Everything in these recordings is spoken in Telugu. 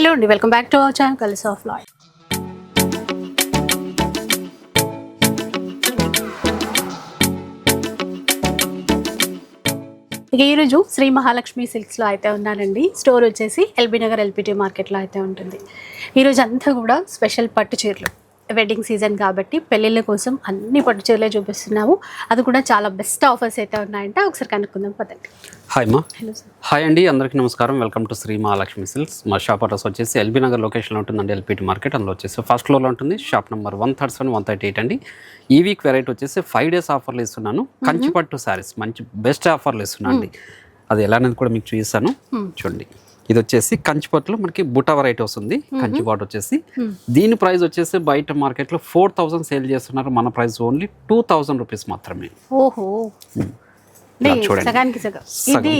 హలో అండి welcome back to our channel కలిసి ఆఫ్ లాయ్. ఇక ఈరోజు శ్రీ మహాలక్ష్మి సిల్క్స్లో అయితే ఉన్నానండి. స్టోర్ వచ్చేసి ఎల్బీ నగర్ ఎల్పిటి మార్కెట్లో అయితే ఉంటుంది. ఈరోజు అంతా కూడా స్పెషల్ పట్టు చీరలు. వెడ్డింగ్ సీజన్ కాబట్టి పెళ్ళిళ్ళ కోసం అన్ని పట్టు చీరలే చూపిస్తున్నాము. అది కూడా చాలా బెస్ట్ ఆఫర్స్ అయితే ఉన్నాయంటే. ఒకసారి కనుక్కుందాం పదండి. హాయ్ మా హలో సార్ హాయ్ అండి. అందరికీ నమస్కారం. Welcome to Shri Mahalakshmi silks మా షాప్ అడ్రస్ వచ్చేసి ఎల్బీ నగర్ లొకేషన్లో ఉంటుందండి. ఎల్పిటి మార్కెట్ అందులో వచ్చేసి ఫస్ట్ ఫ్లోర్లో ఉంటుంది. Shop number one thirty seven one thirty eight అండి. ఈ వీక్ వెరైటీ వచ్చేసి ఫైవ్ డేస్ ఆఫర్లు ఇస్తున్నాను. కంచిపట్టు శారీస్ మంచి బెస్ట్ ఆఫర్లు ఇస్తున్నాను అండి. అది ఎలా అనేది కూడా మీకు చూపిస్తాను. చూడండి. ఇది వచ్చేసి కంచిపట్టులో మనకి బుట్ట వెరైటీ వస్తుంది. కంచిపాటు వచ్చేసి. దీని ప్రైస్ వచ్చేసి బయట మార్కెట్లో ఫోర్ థౌసండ్ సేల్ చేస్తున్నారు. మన price only two thousand rupees మాత్రమే. ఓహో.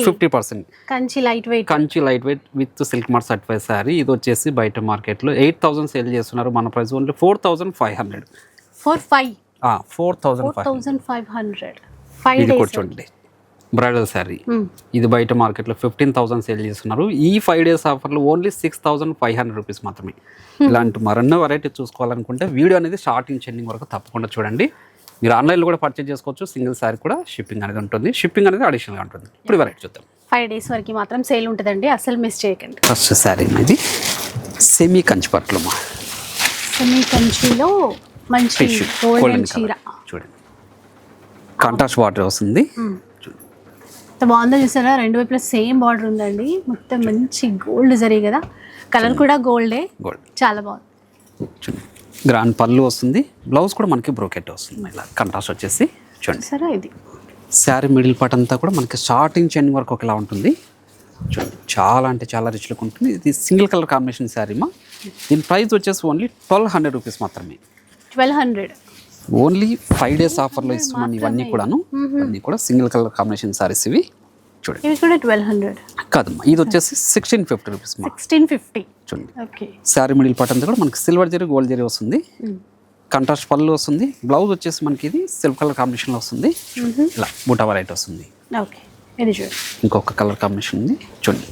Fifty percent Kanchi light weight Kanchi light weight with silk mark certified sari ఇది వచ్చేసి బయట మార్కెట్లో ఎయిట్ థౌసండ్ సేల్ చేస్తున్నారు. మన price only four thousand five hundred four five four thousand five hundred five చూడండి. బ్రైడల్ శారీ. ఇది బయట మార్కెట్లో ఫిఫ్టీన్ థౌసండ్ సేల్ చేస్తున్నారు. ఈ ఫైవ్ డేస్ ఆఫర్లో only six thousand five hundred rupees మాత్రమే. ఇలాంటి మరెన్నో వెరైటీ చూసుకోవాలనుకుంటే వీడియో అనేది స్టార్టింగ్ చెండింగ్ వరకు తప్పకుండా చూడండి. మీరు ఆన్లైన్లో కూడా పర్చేజ్ చేసుకోవచ్చు. సింగిల్ శారీ కూడా షిప్పింగ్ అనేది ఉంటుంది. షిప్పింగ్ అనేది అడిషనల్గా ఉంటుంది. ఇప్పుడు వెరైటీ చూద్దాం. ఫైవ్ డేస్ వరకు మాత్రం సేల్ ఉంటుందండి. అసలు మిస్ చేయకండి. ఫస్ట్ శారీ ఇది సెమీ కంచిపట్లమ్మా సెమీ కంచిలో మంచి గోల్డెన్ చీర. చూడండి. కాంట్రాస్ట్ వాటర్ వస్తుంది. ఎంత బాగుందో చూసారా? రెండు వైపులా సేమ్ బార్డర్ ఉందండి. మొత్తం మంచి గోల్డ్ జరీ కదా? కలర్ కూడా గోల్డే. గోల్డ్. చాలా బాగుంది. గ్రాండ్ పళ్ళు వస్తుంది. బ్లౌజ్ కూడా మనకి బ్రోకెట్ వస్తుంది. ఇలా కంట్రాస్ట్ వచ్చేసి చూడండి. సరే ఇది. శారీ మిడిల్ పార్ట్ అంతా కూడా మనకి స్టార్టింగ్ చెండి వరకు ఒకలా ఉంటుంది. చూడండి. చాలా అంటే చాలా రిచ్ లుక్ ఉంటుంది. ఇది సింగిల్ కలర్ కాంబినేషన్ శారీ మా దీని ప్రైస్ వచ్చేసి ఓన్లీ ట్వెల్వ్ హండ్రెడ్ రూపీస్ మాత్రమే. Twelve hundred. Only five days ఆఫర్లో ఇస్తున్నాను ఇవన్నీ కూడాను. ఇవన్నీ కూడా సింగిల్ కలర్ కాంబినేషన్ శారీస్ ఇవి. చూడండి. ఇవి కూడా ట్వెల్వ్ హండ్రెడ్ కాదమ్మా ఇది వచ్చేసి sixteen fifty rupees sixteen fifty చూడండి. ఓకే శారీ మిడిల్ పార్ట్ అంతా కూడా మనకి సిల్వర్ జరీ గోల్డ్ జరీ వస్తుంది. కంట్రాస్ట్ పళ్ళు వస్తుంది. బ్లౌజ్ వచ్చేసి మనకి ఇది సిల్క్ కలర్ కాంబినేషన్లో వస్తుంది. ఇలా బూటా వెరైటీ వస్తుంది. ఓకే ఇది చూడండి ఇంకొక కలర్ కాంబినేషన్ ఉంది. చూడండి.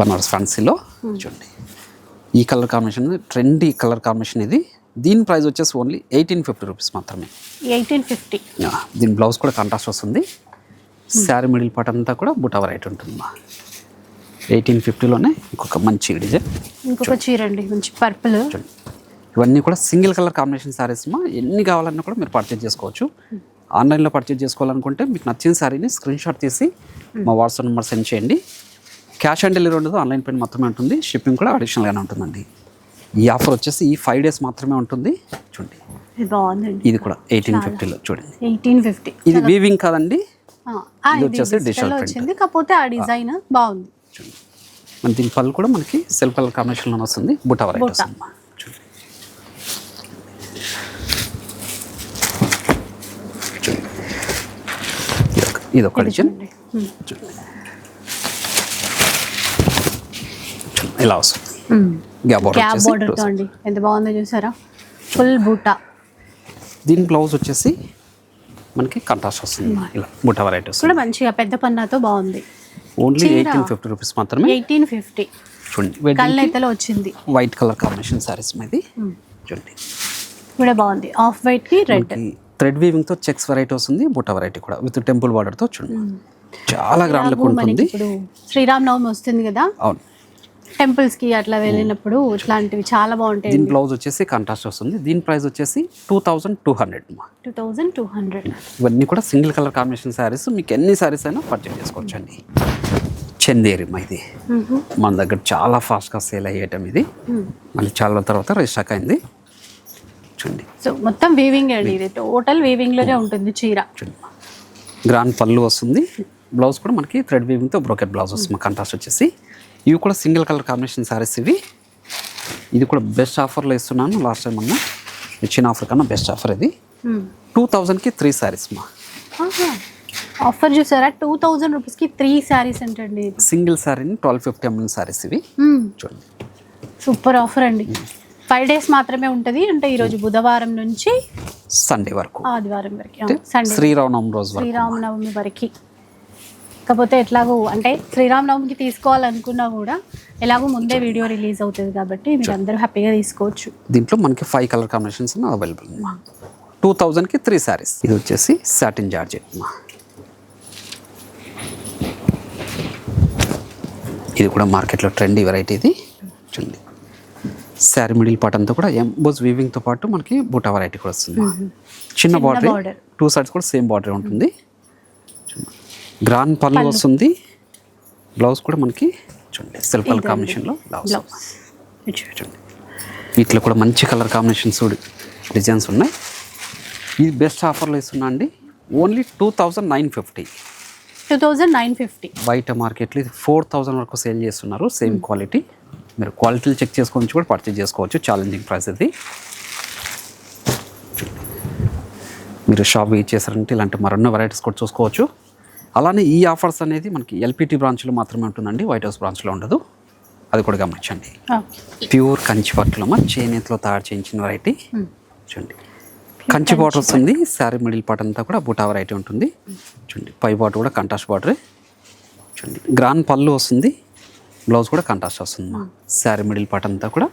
బనారస్ ఫ్యాన్సీలో చూడండి. ఈ colour combination trendy colour combination ఇది. దీని ప్రైస్ వచ్చేసి ఓన్లీ ఎయిటీన్ ఫిఫ్టీ రూపీస్ మాత్రమే. Eighteen fifty. దీని బ్లౌజ్ కూడా కాంట్రాస్ట్ వస్తుంది. శారీ మిడిల్ పార్ట్ అంతా కూడా బుటా వెరైటీ ఉంటుంది మా ఎయిటీన్ ఫిఫ్టీలోనే ఇంకొక మంచి డిజైన్. ఇంకొక చీర అండి మంచి పర్పుల్. ఇవన్నీ కూడా సింగిల్ కలర్ కాంబినేషన్ శారీస్ మా ఎన్ని కావాలన్నా కూడా మీరు పర్చేజ్ చేసుకోవచ్చు. ఆన్లైన్లో పర్చేజ్ చేసుకోవాలనుకుంటే మీకు నచ్చిన శారీని స్క్రీన్ షాట్ తీసి మా వాట్సాప్ నెంబర్ సెండ్ చేయండి. క్యాష్ ఆన్ డెలివరీ ఉండదు ఆన్లైన్ పేమెంట్ మాత్రమే ఉంటుంది. షిప్పింగ్ కూడా అడిషనల్గానే ఉంటుందండి. ఈ ఆఫర్ వచ్చేసి ఈ ఫైవ్ డేస్ మాత్రమే ఉంటుంది. చూడండి. ఇది బాగుందండి. ఇది కూడా ఎయిటీన్ ఫిఫ్టీలో చూడండి. Eighteen fifty. ఇది వీవింగ్ కాదండి. ఇది వచ్చేసి print. వచ్చింది. కాకపోతే ఆ డిజైన్ బాగుంది. చూడండి. మన దీని పళ్ళు కూడా మనకి సెల్ఫ్ కలర్ కాంబినేషన్లో వస్తుంది. బుటా వెరైటీ. వస్తుంది. ఇది డిజైన్. చూడండి. చూడండి. ఇలా వస్తుంది. గ్యాప్ బార్డర్ వచ్చేసి బార్డర్ అండి. ఎంత బాగుందో చూసారా? ఫుల్ బూటా. దీని బ్లౌజ్ వచ్చేసి మనకి కంట్రాస్ట్ వస్తుంది. అమ్మా. ఇలా బుటా వెరైటీ వస్తుంది. కూడా మంచిగా పెద్ద పన్నాతో బాగుంది. ఓన్లీ. ఎయిటీన్ ఫిఫ్టీ రూపీస్ మాత్రమే? ఎయిటీన్ ఫిఫ్టీ చూడండి. కళ్ళైతలో వచ్చింది. వైట్ కలర్ కాంబినేషన్ శారీస్ మీది. చూడండి. కూడా బాగుంది. ఆఫ్ వైట్కి రెడ్ థ్రెడ్ వీవింగ్తో చెక్స్ వెరైటీ వస్తుంది. బుట్ట వెరైటీ కూడా. విత్ టెంపుల్ బార్డర్తో చూడండి. చాలా గ్రాండ్ లుక్ ఉంటుంది. శ్రీరామ్ నవమి వస్తుంది కదా? అవును. టెంపుల్స్కి అట్లా వెళ్ళినప్పుడు ఇట్లాంటివి చాలా బాగుంటాయి. దీని బ్లౌజ్ వచ్చేసి కాంట్రాస్ట్ వస్తుంది. దీని ప్రైస్ వచ్చేసి two thousand two hundred two thousand two hundred ఇవన్నీ కూడా సింగిల్ కలర్ కాంబినేషన్ శారీస్. మీకు ఎన్ని శారీస్ అయినా పర్చేజ్ చేసుకోవచ్చు అండి చందేరి మా ఇది. మన దగ్గర చాలా ఫాస్ట్గా సేల్ అయ్యేటం ఇది. మళ్ళీ చాలా తర్వాత రిస్టాక్ అయింది. చూడండి. సో మొత్తం వీవింగ్ అండి ఇది? టోటల్ వీవింగ్లోనే ఉంటుంది చీర. గ్రాండ్ పళ్ళు వస్తుంది. బ్లౌజ్ కూడా మనకి థ్రెడ్ వీవింగ్తో బ్రోకెట్ బ్లౌజ్ వస్తుంది. కాంట్రాస్ట్ వచ్చేసి. ఇవి కూడా సింగిల్ కలర్ కాంబినేషన్ శారీస్ ఇవి. ఇది కూడా బెస్ట్ ఆఫర్లో ఇస్తున్నాను లాస్ట్ టైం అన్న. ఇచ్చిన ఆఫర్ కన్నా బెస్ట్ ఆఫర్ ఇది. టూ థౌజండ్కి త్రీ శారీస్ మా. ఆఫర్ చూసారా? టూ థౌజండ్ రూపీస్కి త్రీ శారీస్ అంటండి సింగిల్ శారీని ట్వెల్వ్ ఫిఫ్టీ ఎంఎల్ శారీస్ ఇవి. చూడండి. సూపర్ ఆఫర్ అండి. ఫైవ్ డేస్ మాత్రమే ఉంటుంది. అంటే ఈరోజు బుధవారం నుంచి సండే వరకు. ఆదివారం వరకు. సండే. శ్రీరామనవమి రోజు శ్రీరామనవమి వరకు. కాకపోతే ఎట్లాగో అంటే శ్రీరామనవమికి తీసుకోవాలనుకున్నా కూడా ఎలాగో ముందే వీడియో రిలీజ్ అవుతుంది కాబట్టి మీరు అందరూ హ్యాపీగా తీసుకోవచ్చు. దీంట్లో మనకి ఫైవ్ కలర్ కాంబినేషన్స్ అవైలబుల్ అమ్మా టూ థౌజండ్కి త్రీ శారీస్ ఇది వచ్చేసి సాటిన్ జార్జెట్. అమ్మా ఇది కూడా మార్కెట్లో ట్రెండీ వెరైటీ ఇది. చూడండి. శారీ మిడిల్ పార్ట్ అంతా కూడా ఎంబోజ్ వీవింగ్తో పాటు మనకి బూటా వెరైటీ కూడా వస్తుంది. చిన్న బార్డర్. టూ సైడ్స్ కూడా సేమ్ బార్డర్ ఉంటుంది. గ్రాన్ పళ్ళు. వస్తుంది. బ్లౌజ్ కూడా మనకి చూడండి సెల్ఫ్ కలర్ కాంబినేషన్లో బ్లౌజ్ బ్లౌజ్ చూడండి. వీటిలో కూడా మంచి కలర్ కాంబినేషన్స్ డిజైన్స్ ఉన్నాయి. ఇది బెస్ట్ ఆఫర్లో ఇస్తున్నా అండి. Only two thousand nine fifty two thousand nine fifty బయట మార్కెట్లో ఇది ఫోర్ థౌజండ్ వరకు సేల్ చేస్తున్నారు సేమ్ క్వాలిటీ మీరు క్వాలిటీలు చెక్ చేసుకొని కూడా పర్చేజ్ చేసుకోవచ్చు ఛాలెంజింగ్ ప్రైస్ ఇది. మీరు షాప్ విజిట్ చేశారంటే ఇలాంటి మరెన్నో వెరైటీస్ కూడా చూసుకోవచ్చు. అలానే ఈ ఆఫర్స్ అనేది మనకి ఎల్పిటి బ్రాంచ్లో మాత్రమే ఉంటుందండి వైట్ హౌస్ బ్రాంచ్లో ఉండదు. అది కూడా గమనించండి. ప్యూర్ కంచి పట్టులమ్మ చేనేతలో తయారు చేయించిన వెరైటీ చూడండి. కంచి బాటర్ వస్తుంది శారీ మిడిల్ పార్ట్ అంతా కూడా బుటా వెరైటీ ఉంటుంది. చూడండి పై బాటర్ కూడా కంటాస్ట్ బార్డరే చూడండి గ్రాన్ పళ్ళు వస్తుంది బ్లౌజ్ కూడా కంటాస్ట్ వస్తుంది మా శారీ మిడిల్ పార్ట్ అంతా కూడా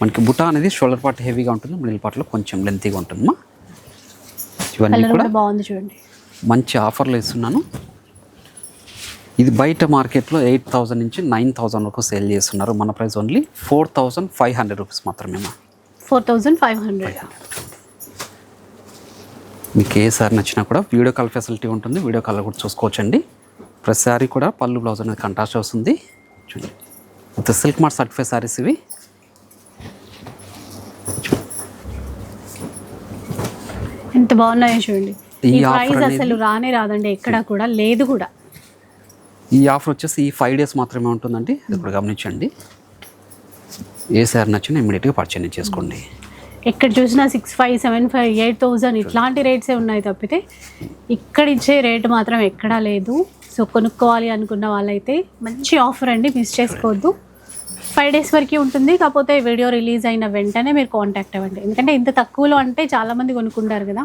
మనకి బుటా అనేది షోల్డర్ పార్ట్ హెవీగా ఉంటుంది మిడిల్ పార్ట్లో కొంచెం లెంతీగా ఉంటుంది మా ఇవన్నీ కూడా బాగుంది చూడండి. మంచి ఆఫర్లు ఇస్తున్నాను. ఇది బయట మార్కెట్లో ఎయిట్ థౌజండ్ నుంచి నైన్ థౌజండ్ వరకు సేల్ చేస్తున్నారు. మన price only four thousand five hundred rupees మాత్రమే మా. Four thousand five hundred. మీకు ఏ సారీ నచ్చినా కూడా వీడియో కాల్ ఫెసిలిటీ ఉంటుంది. వీడియో కాల్ కూడా చూసుకోవచ్చండి. ప్రతి సారీ కూడా పళ్ళు బ్లౌజ్ అనేది కంట్రాస్ట్ వస్తుంది. చూడండి. సిల్క్ మార్ట్ సర్టిఫైడ్ సారీస్ ఇవి. ఎంత బాగున్నాయో చూడండి. ఈ ప్రైస్ అసలు రానే రాదండి. ఎక్కడా కూడా లేదు కూడా. ఈ ఆఫర్ వచ్చేసి ఈ ఫైవ్ డేస్ మాత్రమే ఉంటుందండి. ఇప్పుడు గమనించండి. ఏ సార్ నచ్చినా ఇమీడియట్గా పర్చేజ్ చేసుకోండి. ఎక్కడ చూసినా six five seven five eight thousand ఇట్లాంటి రేట్సే ఉన్నాయి తప్పితే ఇక్కడ ఇచ్చే రేట్ మాత్రం ఎక్కడా లేదు. సో కొనుక్కోవాలి అనుకున్న వాళ్ళైతే మంచి ఆఫర్ అండి మిస్ చేసుకోవద్దు. ఫైవ్ డేస్ వరకు ఉంటుంది. కాకపోతే వీడియో రిలీజ్ అయిన వెంటనే మీరు కాంటాక్ట్ అవ్వండి. ఎందుకంటే ఇంత తక్కువలో అంటే చాలామంది కొనుక్కుంటారు కదా.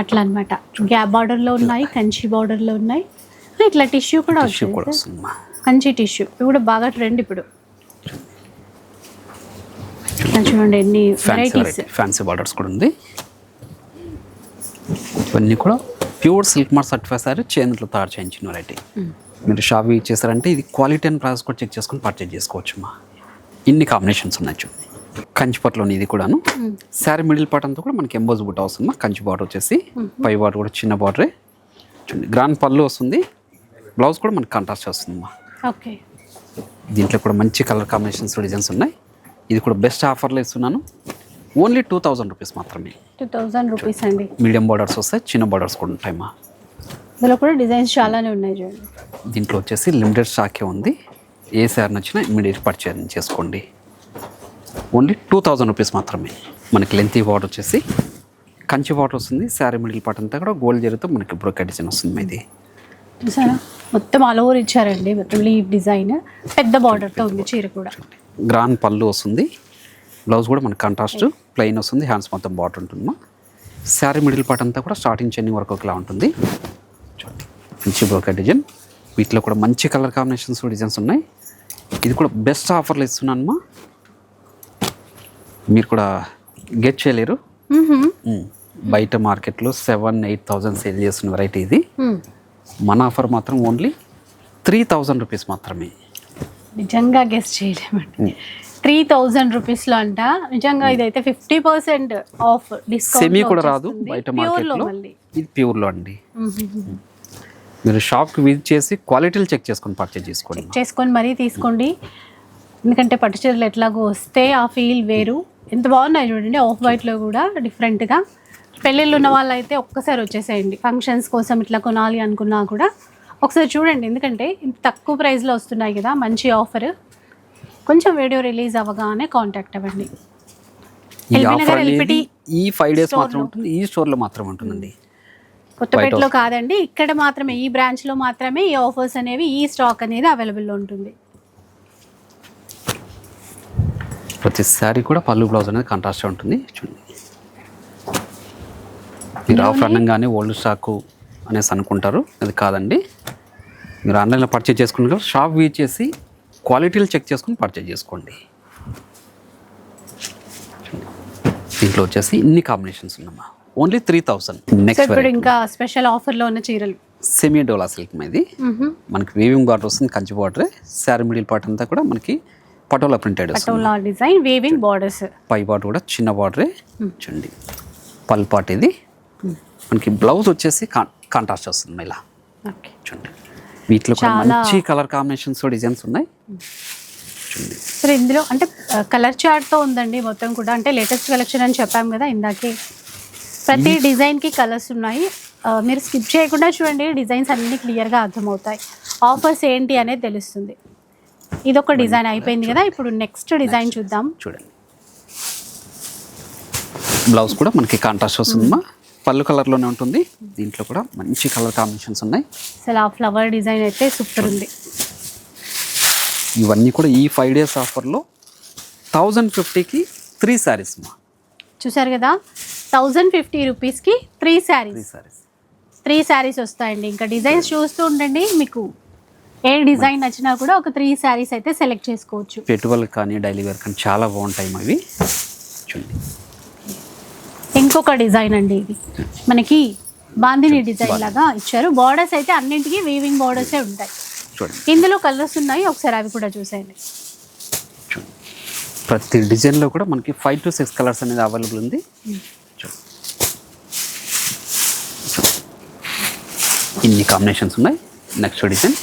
అట్లా అనమాట గ్యాప్ బార్డర్లో ఉన్నాయి కంచి బార్డర్లో ఉన్నాయి. ఇట్లా టిష్యూ కూడా టిష్యూ కూడా వచ్చింది వస్తుంది మా కంచి టిష్యూ. ఇవి కూడా బాగా ట్రెండ్ ఇప్పుడు. చూడండి ఎన్ని వెరైటీస్ వెరైటీ ఫ్యాన్సీ బార్డర్స్ కూడా ఉంది. ఇవన్నీ కూడా pure silk mark certified sari చేతులతో తయారు చేయించిన వెరైటీ మీరు షాప్ యూజ్ చేశారంటే ఇది క్వాలిటీ అండ్ ప్రైస్ కూడా చెక్ చేసుకొని పర్చేజ్ చేసుకోవచ్చు మా ఇన్ని కాంబినేషన్స్ ఉన్నాయి చూడండి. కంచిపట్లోని ఇది కూడాను. శారీ మిడిల్ పార్ట్ అంతా కూడా మనకి ఎంబోజ్ బుట్ట వస్తుంది కంచి బార్డర్ వచ్చేసి పై బార్డర్ కూడా చిన్న బార్డరే చూడండి గ్రాండ్ పళ్ళు వస్తుంది. బ్లౌజ్ కూడా మనకి కాంట్రాస్ట్ వస్తుంది మా ఓకే. దీంట్లో కూడా మంచి కలర్ కాంబినేషన్స్ డిజైన్స్ ఉన్నాయి. ఇది కూడా బెస్ట్ ఆఫర్లో ఇస్తున్నాను. ఓన్లీ టూ థౌజండ్ రూపీస్ మాత్రమే. టూ థౌజండ్ రూపీస్ అండి. మీడియం బార్డర్స్ వస్తాయి చిన్న బార్డర్స్ కూడా ఉంటాయి మా ఇందులో కూడా డిజైన్స్ చాలానే ఉన్నాయి చూడండి. దీంట్లో వచ్చేసి లిమిటెడ్ స్టాకే ఉంది. ఏ సార్ నచ్చినా ఇమీడియట్ పర్చేజ్ చేసుకోండి. ఓన్లీ టూ థౌజండ్ రూపీస్ మాత్రమే. మనకి లెంతీ బార్డర్ వచ్చేసి కంచి బార్డర్ వస్తుంది. శారీ మిడిల్ పార్ట్ అంతా కూడా గోల్డ్ జరిగితే మనకి బ్రోకా డిజైన్ వస్తుంది ఇది. చూసారా? మొత్తం ఆల్ ఓవర్ ఇచ్చారండి మొత్తం లీవ్ డిజైన్ పెద్ద బార్డర్తో ఉంది చీర కూడా. గ్రాన్ పళ్ళు వస్తుంది బ్లౌజ్ కూడా మనకి కాంట్రాస్ట్ ప్లెయిన్ వస్తుంది హ్యాండ్స్ మొత్తం బార్డర్ ఉంటుందమ్మా శారీ మిడిల్ పార్ట్ అంతా కూడా స్టార్టింగ్ చెన్నింగ్ వరకు ఒకలా ఉంటుంది. చూడండి మంచి బ్రోకా డిజైన్ వీటిలో కూడా మంచి కలర్ కాంబినేషన్స్ డిజైన్స్ ఉన్నాయి. ఇది కూడా బెస్ట్ ఆఫర్లు ఇస్తున్నానమ్మా మీరు కూడా గెట్ చేయలేరు. బయట మార్కెట్లో సెవెన్ ఎయిట్ థౌజండ్ సేల్ చేస్తున్న వెరైటీ ఇది. మన ఆఫర్ మాత్రం ఓన్లీ త్రీ థౌజండ్ రూపీస్ మాత్రమే. నిజంగా గెస్ట్ చేయలేమండి. త్రీ థౌజండ్ రూపీస్లో అంట. నిజంగా ఇదైతే fifty percent off discount semi కూడా రాదు బయట మార్కెట్లో. ఇది ప్యూర్లో అండి. మీరు షాప్కి విజిట్ చేసి క్వాలిటీలు చెక్ చేసుకొని పర్చేజ్ చేసుకోండి చేసుకొని మరీ తీసుకోండి. ఎందుకంటే పట్టు చీరలు ఎట్లాగో వస్తే ఆ ఫీల్ వేరు. ఎంత బాగున్నాయి చూడండి ఆఫ్ వైట్లో కూడా డిఫరెంట్గా పెళ్ళిళ్ళు ఉన్న వాళ్ళైతే ఒక్కసారి వచ్చేసేయండి. ఫంక్షన్స్ కోసం ఇట్లా కొనాలి అనుకున్నా కూడా ఒకసారి చూడండి. ఎందుకంటే ఇంత తక్కువ ప్రైస్లో వస్తున్నాయి కదా మంచి ఆఫర్ కొంచెం వీడియో రిలీజ్ అవ్వగానే కాంటాక్ట్ అవ్వండి. ఈ ఆఫర్ అనేది ఈ ఫైవ్ డేస్ మాత్రం. ఉంటుంది. ఈ స్టోర్లో మాత్రం ఉంటుందండి. కొత్తపేటలో కాదండి ఇక్కడ మాత్రమే ఈ బ్రాంచ్లో మాత్రమే ఈ ఆఫర్స్ అనేవి ఈ స్టాక్ అనేది అవైలబుల్లో ఉంటుంది. ప్రతి శారీ కూడా పళ్ళు బ్లౌజ్ అనేది కాంట్రాస్ట్ ఉంటుంది. చూడండి. మీరు ఆఫర్ అనగానే ఓల్డ్ స్టాక్ అనేసి అనుకుంటారు. అది కాదండి. మీరు ఆన్లైన్లో పర్చేజ్ చేసుకున్నారు షాప్ విజిట్ చేసి క్వాలిటీలు చెక్ చేసుకుని పర్చేజ్ చేసుకోండి. దీంట్లో వచ్చేసి ఇన్ని కాంబినేషన్స్ ఉన్నామా ఓన్లీ త్రీ థౌసండ్ నెక్స్ట్ ఇప్పుడు ఇంకా స్పెషల్ ఆఫర్లో ఉన్న చీరలు. సెమీ డోలా సిల్క్ మీది మనకి వీవింగ్ బార్డర్ వస్తుంది Kanchi border sari middle part అంతా కూడా మనకి Patola printed Patola design weaving borders పై బార్డర్ కూడా చిన్న బార్డరే చూడండి. పల్ పార్ట్ ఇది. మనకి బ్లౌజ్ వచ్చేసి కాంట్రాస్ట్ వస్తుంది ఇలా. ఓకే. చూడండి. వీటిలో కూడా మంచి కలర్ కాంబినేషన్స్ డిజైన్స్ ఉన్నాయి. చూడండి. సో ఇందులో అంటే కలర్ చార్ట్తో ఉందండి మొత్తం కూడా. అంటే లేటెస్ట్ కలెక్షన్ అని చెప్పాం కదా ఇందాకే. ప్రతి డిజైన్కి కలర్స్ ఉన్నాయి. మీరు స్కిప్ చేయకుండా చూడండి. డిజైన్స్ అన్నీ క్లియర్గా అర్థమవుతాయి. ఆఫర్స్ ఏంటి అనేది తెలుస్తుంది. ఇదొక డిజైన్ అయిపోయింది కదా. ఇప్పుడు నెక్స్ట్ డిజైన్ చూద్దాం. చూడండి. బ్లౌజ్ కూడా మనకి కాంట్రాస్ట్ వస్తుందమ్మా పళ్ళు కలర్లోనే ఉంటుంది. దీంట్లో కూడా మంచి కలర్ కాంబినేషన్స్ ఉన్నాయి. అసలు ఆ ఫ్లవర్ డిజైన్ అయితే సూపర్ ఉంది. ఇవన్నీ కూడా ఈ ఫైవ్ డేస్ ఆఫర్లో థౌజండ్ ఫిఫ్టీకి త్రీ శారీస్ మా. చూసారు కదా? థౌజండ్ ఫిఫ్టీ రూపీస్కి three three saris saris three saris వస్తాయండి. ఇంకా డిజైన్స్ చూస్తూ ఉండండి. మీకు ఏ డిజైన్ నచ్చినా కూడా ఒక త్రీ శారీస్ అయితే సెలెక్ట్ చేసుకోవచ్చు. పెట్టుబడులకు కానీ డైలీ వేర్ కానీ చాలా బాగుంటాయి అవి చూడండి. ఇంకొక డిజైన్ అండి ఇది. మనకి బాందిని డిజైన్ లాగా ఇచ్చారు. బార్డర్స్ అయితే అన్నింటికి వీవింగ్ బార్డర్సే ఉంటాయి. చూడండి. ఇందులో కలర్స్ ఉన్నాయి. ఒకసారి అవి కూడా చూసేయండి. ప్రతి డిజైన్లో కూడా మనకి ఫైవ్ టు సిక్స్ కలర్స్ అనేది అవైలబుల్ ఉంది. ఇన్ని కాంబినేషన్స్ ఉన్నాయి. నెక్స్ట్ డిజైన్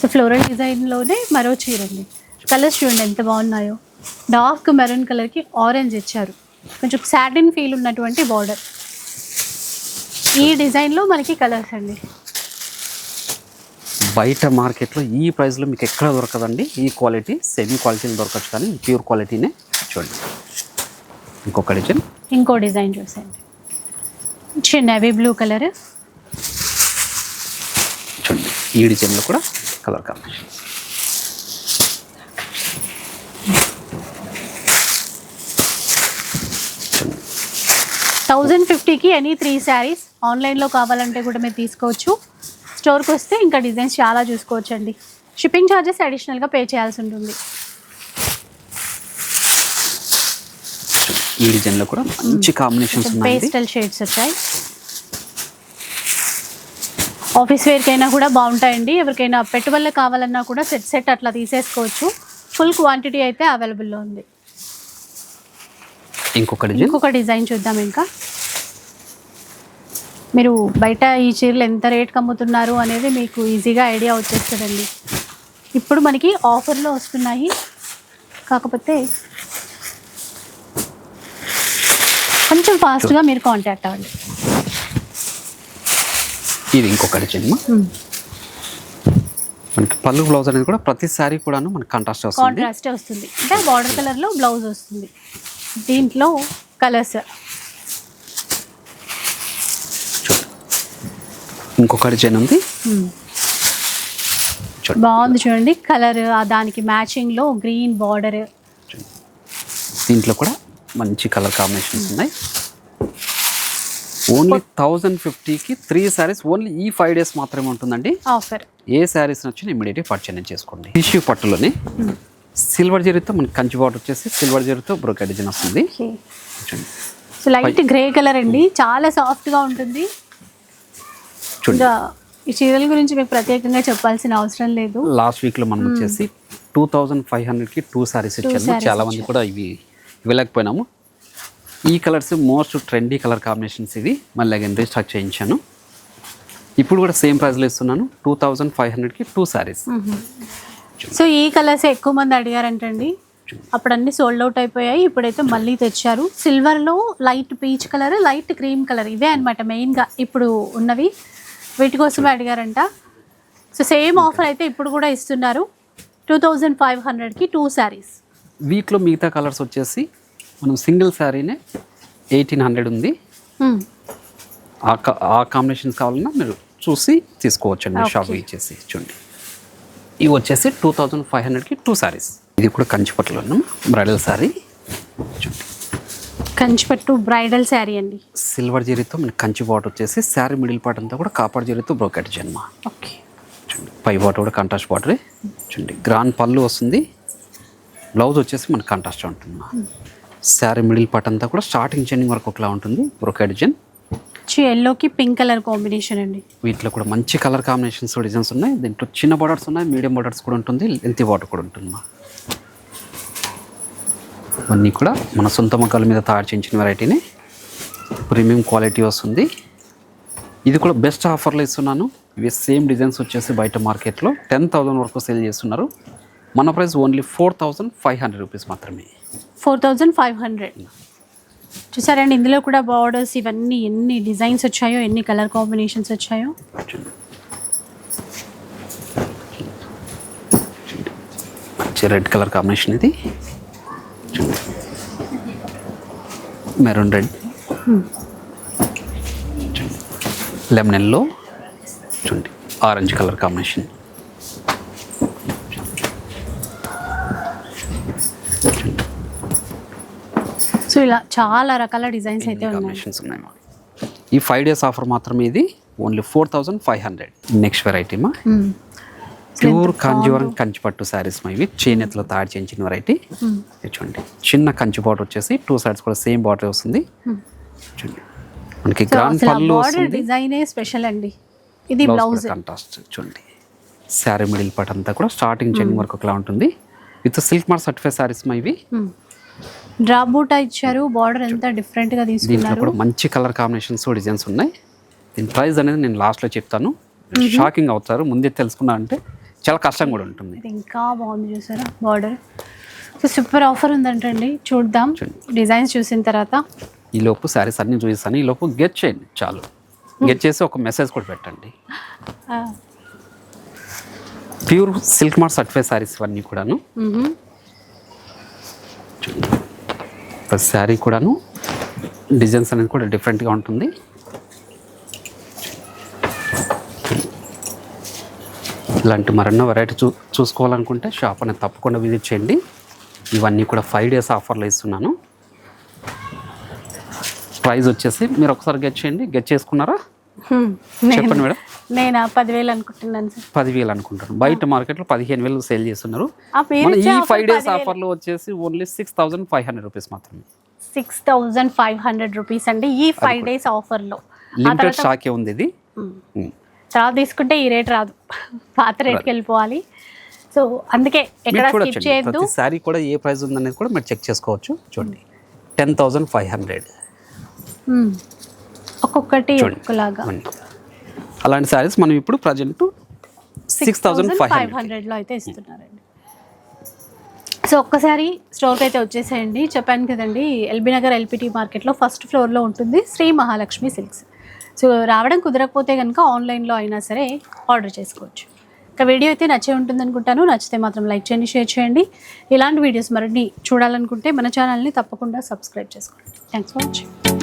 సో ఫ్లోరల్ డిజైన్లోనే మరో చీర అండి. కలర్స్ చూడండి ఎంత బాగున్నాయో. డార్క్ మెరూన్ కలర్కి ఆరెంజ్ ఇచ్చారు. కొంచెం సాటిన్ ఫీల్ ఉన్నటువంటి బార్డర్ ఈ డిజైన్లో మనకి కలర్స్ అండి. బయట మార్కెట్లో ఈ ప్రైస్లో మీకు ఎక్కడ దొరకదండి? ఈ క్వాలిటీ సెమీ క్వాలిటీలో దొరకచ్చు కానీ ప్యూర్ క్వాలిటీనే చూడండి. ఇంకొక డిజైన్. ఇంకో డిజైన్ చూసేయండి. చిన్న నేవీ బ్లూ కలర్ చూడండి. ఈ డిజైన్లో కూడా కలర్ కాంబినేషన్ థౌజండ్ ఫిఫ్టీకి ఎనీ త్రీ శారీస్ ఆన్లైన్లో కావాలంటే కూడా మీరు తీసుకోవచ్చు. స్టోర్కి వస్తే ఇంకా డిజైన్స్ చాలా చూసుకోవచ్చు అండి షిప్పింగ్ ఛార్జెస్ అడిషనల్గా పే చేయాల్సి ఉంటుంది. ఈ డిజైన్లో కూడా మంచి కాంబినేషన్స్ పేస్టల్ షేడ్స్ వచ్చాయి. ఆఫీస్ వేర్కైనా కూడా బాగుంటాయండి. ఎవరికైనా పెట్టుబడులు కావాలన్నా కూడా సెట్ సెట్ అట్లా తీసేసుకోవచ్చు. ఫుల్ క్వాంటిటీ అయితే అవైలబుల్లో ఉంది. ఇంకొక డిజైన్ ఇంకొక డిజైన్ చూద్దాం ఇంకా. మీరు బయట ఈ చీరలు ఎంత రేట్కి అమ్ముతున్నారు అనేది మీకు ఈజీగా ఐడియా వచ్చేస్తుందండి. ఇప్పుడు మనకి ఆఫర్లో వస్తున్నాయి. కాకపోతే కొంచెం ఫాస్ట్గా మీరు కాంటాక్ట్ అవ్వండి. ఇది ఇంకొక డిజైన్ మా. మనకి పళ్ళు బ్లౌజ్ అనేది కూడా ప్రతి సారీ కూడాను మనకి కాంట్రాస్ట్ వస్తుంది. కాంట్రాస్టే వస్తుంది. అంటే బార్డర్ కలర్లో బ్లౌజ్ వస్తుంది. దీంట్లో కలర్స్. ఇంకొక డిజైన్ ఉంది. బాగుంది చూడండి. కలర్ దానికి మ్యాచింగ్లో గ్రీన్ బార్డర్. దీంట్లో కూడా మంచి కలర్ కాంబినేషన్స్ ఉన్నాయి. ఓన్లీ థౌజండ్ ఫిఫ్టీకి త్రీ శారీస్ ఓన్లీ ఈ ఫైవ్ డేస్ మాత్రమే ఉంటుందండి. ఆఫర్. ఏ శారీస్ నచ్చిన ఇమీడియట్గా పర్చేజ్ చేసుకోండి. టిష్యూ పట్టులోనే సిల్వర్ జరీతో మనకి కంచి బార్డర్ వచ్చేసి సిల్వర్ జరీతో బ్రోకెట్ డిజైన్ వస్తుంది. చూడండి సో లైట్ గ్రే కలర్ అండి. చాలా సాఫ్ట్గా ఉంటుంది. చూడండి. ఈ చీరల గురించి మీకు ప్రత్యేకంగా చెప్పాల్సిన అవసరం లేదు. లాస్ట్ వీక్లో మనం వచ్చేసి టూ థౌజండ్ ఫైవ్ హండ్రెడ్కి టూ శారీస్ ఇచ్చాము చాలా మంది కూడా ఇవి ఇవ్వలేకపోయినాము. ఈ colours most trendy colour combinations ఇవి. మళ్ళీ అగైన్ రీస్టాక్ చేయించాను. ఇప్పుడు కూడా సేమ్ ప్రైస్లో ఇస్తున్నాను. టూ థౌజండ్ ఫైవ్ హండ్రెడ్కి టూ శారీస్ సో ఈ కలర్స్ ఎక్కువ మంది అడిగారంటండి. అప్పుడు అన్ని సోల్డ్ అవుట్ అయిపోయాయి. ఇప్పుడైతే మళ్ళీ తెచ్చారు. సిల్వర్లో light peach colour light cream colour ఇవే అనమాట మెయిన్గా ఇప్పుడు ఉన్నవి. వీటి కోసమే అడిగారంట. సో సేమ్ ఆఫర్ అయితే ఇప్పుడు కూడా ఇస్తున్నారు. టూ థౌజండ్ ఫైవ్ హండ్రెడ్కి టూ శారీస్ వీటిలో మిగతా కలర్స్ వచ్చేసి మనం సింగిల్ శారీనే ఎయిటీన్ హండ్రెడ్ ఉంది. ఆ కా- ఆ కాంబినేషన్స్ కావాలన్నా మీరు చూసి తీసుకోవచ్చండి షాప్ ఇచ్చేసి చూడండి. ఇవి వచ్చేసి టూ థౌజండ్ ఫైవ్ హండ్రెడ్కి టూ శారీస్ ఇది కూడా కంచిపట్టులో బ్రైడల్ శారీ కంచిపట్టు బ్రైడల్ శారీ అండి. సిల్వర్ జరీతో మనకి కంచి బాట్ వచ్చేసి శారీ మిడిల్ పార్ట్ అంతా కూడా కాపర్ జరీతో బ్రోకెట్ జన్మ. ఓకే. చూడండి. పై బాట్ కూడా కంట్రాస్ట్ బాటర్ చూడండి. గ్రాండ్ పళ్ళు వస్తుంది. బ్లౌజ్ వచ్చేసి మనకి కంట్రాస్ట్ ఉంటుంది శారీ మిడిల్ పార్ట్ అంతా కూడా స్టార్టింగ్ చెండింగ్ వరకు ఒకలా ఉంటుంది. బ్రోకెట్ జన్. ఎల్లోకి పింక్ కలర్ కాంబినేషన్ అండి. వీటిలో కూడా మంచి కలర్ కాంబినేషన్స్ డిజైన్స్ ఉన్నాయి. దీంట్లో చిన్న బార్డర్స్ ఉన్నాయి మీడియం బార్డర్స్ కూడా ఉంటుంది లెంతీ బార్డర్ కూడా ఉంటుంది ఇవన్నీ కూడా మన సొంత మొక్కల మీద తయారు చేయించిన వెరైటీని ప్రీమియం క్వాలిటీ వస్తుంది. ఇది కూడా బెస్ట్ ఆఫర్లో ఇస్తున్నాను. ఇవి సేమ్ డిజైన్స్ వచ్చేసి బయట మార్కెట్లో టెన్ థౌసండ్ వరకు సేల్ చేస్తున్నారు. మన price only four thousand five hundred rupees మాత్రమే. ఫోర్ థౌజండ్ ఫైవ్ హండ్రెడ్ చూసారండి ఇందులో కూడా బార్డర్స్ ఇవన్నీ ఎన్ని డిజైన్స్ వచ్చాయో ఎన్ని కలర్ కాంబినేషన్స్ వచ్చాయో. రెడ్ కలర్ కాంబినేషన్ ఇది. మెరూన్ రెడ్ లెమన్ ఎల్లో చూడండి ఆరెంజ్ కలర్ కాంబినేషన్ ఇలా చాలా రకాల డిజైన్స్ అయితే ఉన్నాయి. ఈ ఫైవ్ డేస్ ఆఫర్ మాత్రమే ఇది only four thousand five hundred next variety మా. ప్యూర్ కాంజీవరం కంచిపట్టు శారీస్ మా ఇవి. చేనేతలో తయారు చేయించిన వెరైటీ చూడండి. చిన్న కంచి బాటర్ వచ్చేసి టూ సైడ్స్ కూడా సేమ్ బాటర్ వస్తుంది. చూడండి. మనకి గ్రాండ్ పళ్ళు బార్డర్ డిజైనే స్పెషల్ అండి. ఇది బ్లౌజ్ కంట్రాస్ట్ చూడండి. శారీ మిడిల్ పార్ట్ అంతా కూడా స్టార్టింగ్ చెండింగ్ వరకు ఒకలా ఉంటుంది. With silk mark certified saris మా ఇవి. డ్రాప్ బూటా ఇచ్చారు. బార్డర్ ఎంత డిఫరెంట్గా దీంట్లో తీసుకున్నారు. కూడా మంచి కలర్ కాంబినేషన్స్ డిజైన్స్ ఉన్నాయి. దీని ప్రైస్ అనేది నేను లాస్ట్లో చెప్తాను. షాకింగ్ అవుతారు. ముందే తెలుసుకున్నా అంటే చాలా కష్టం కూడా ఉంటుంది. ఇంకా బాగుంది చూసారా? బార్డర్. సో సూపర్ ఆఫర్ ఉందంటండి. చూద్దాం. డిజైన్స్ చూసిన తర్వాత. ఈ లోపు శారీస్ అన్ని చూపిస్తాను. ఈ లోపు గెట్ చేయండి. చాలు. గెట్ చేసి ఒక మెసేజ్ కూడా పెట్టండి. Pure silk mark certified saris ఇవన్నీ కూడాను. శారీ కూడాను డిజైన్స్ అనేది కూడా డిఫరెంట్గా ఉంటుంది. ఇలాంటి మరెన్నో వెరైటీ చూ చూసుకోవాలనుకుంటే షాప్ అనేది తప్పకుండా విజిట్ చేయండి. ఇవన్నీ కూడా ఫైవ్ డేస్ ఆఫర్లో ఇస్తున్నాను. ప్రైస్ వచ్చేసి మీరు ఒకసారి గెట్ చేయండి. గెట్ చేసుకున్నారా? చెప్పండి నేను- మేడం. నేను? పదివేలు అనుకుంటున్నాను సార్. పదివేలు అనుకుంటాను బయట మార్కెట్లో పదిహేను వేలు సేల్ చేస్తున్నారు. ఈ ఫైవ్ డేస్. ఆఫర్లో వచ్చేసి only six thousand five hundred rupees మాత్రమే. Six thousand five hundred rupees అండి ఈ ఫైవ్ డేస్ ఆఫర్లో. లిమిటెడ్ స్టాకే ఉంది ఇది. తర్వాత తీసుకుంటే ఈ రేట్ రాదు. పాత రేట్కి వెళ్ళిపోవాలి. సో అందుకే ఎక్కడ స్కిప్ చేయొద్దు. శారీ కూడా ఏ ప్రైస్ ఉందనేది కూడా మీరు చెక్ చేసుకోవచ్చు. చూడండి. Ten thousand five hundred. ఒక్కొక్కటి ఒక్కొక్కలాగా. అలాంటి శారీస్ మనం ఇప్పుడు present six thousand five five hundred హండ్రెడ్లో అయితే ఇస్తున్నారండి. సో ఒక్కసారి స్టోర్కి అయితే వచ్చేసేయండి. చెప్పాను కదండి ఎల్బీ నగర్ ఎల్పిటి మార్కెట్లో ఫస్ట్ ఫ్లోర్లో ఉంటుంది శ్రీ మహాలక్ష్మి సిల్క్స్. సో రావడం కుదరకపోతే కనుక ఆన్లైన్లో అయినా సరే ఆర్డర్ చేసుకోవచ్చు. ఇక వీడియో అయితే నచ్చే ఉంటుంది అనుకుంటాను నచ్చితే మాత్రం లైక్ చేయండి షేర్ చేయండి. ఇలాంటి వీడియోస్ మరిన్ని చూడాలనుకుంటే మన ఛానల్ని తప్పకుండా సబ్స్క్రైబ్ చేసుకోండి. Thanks for watching.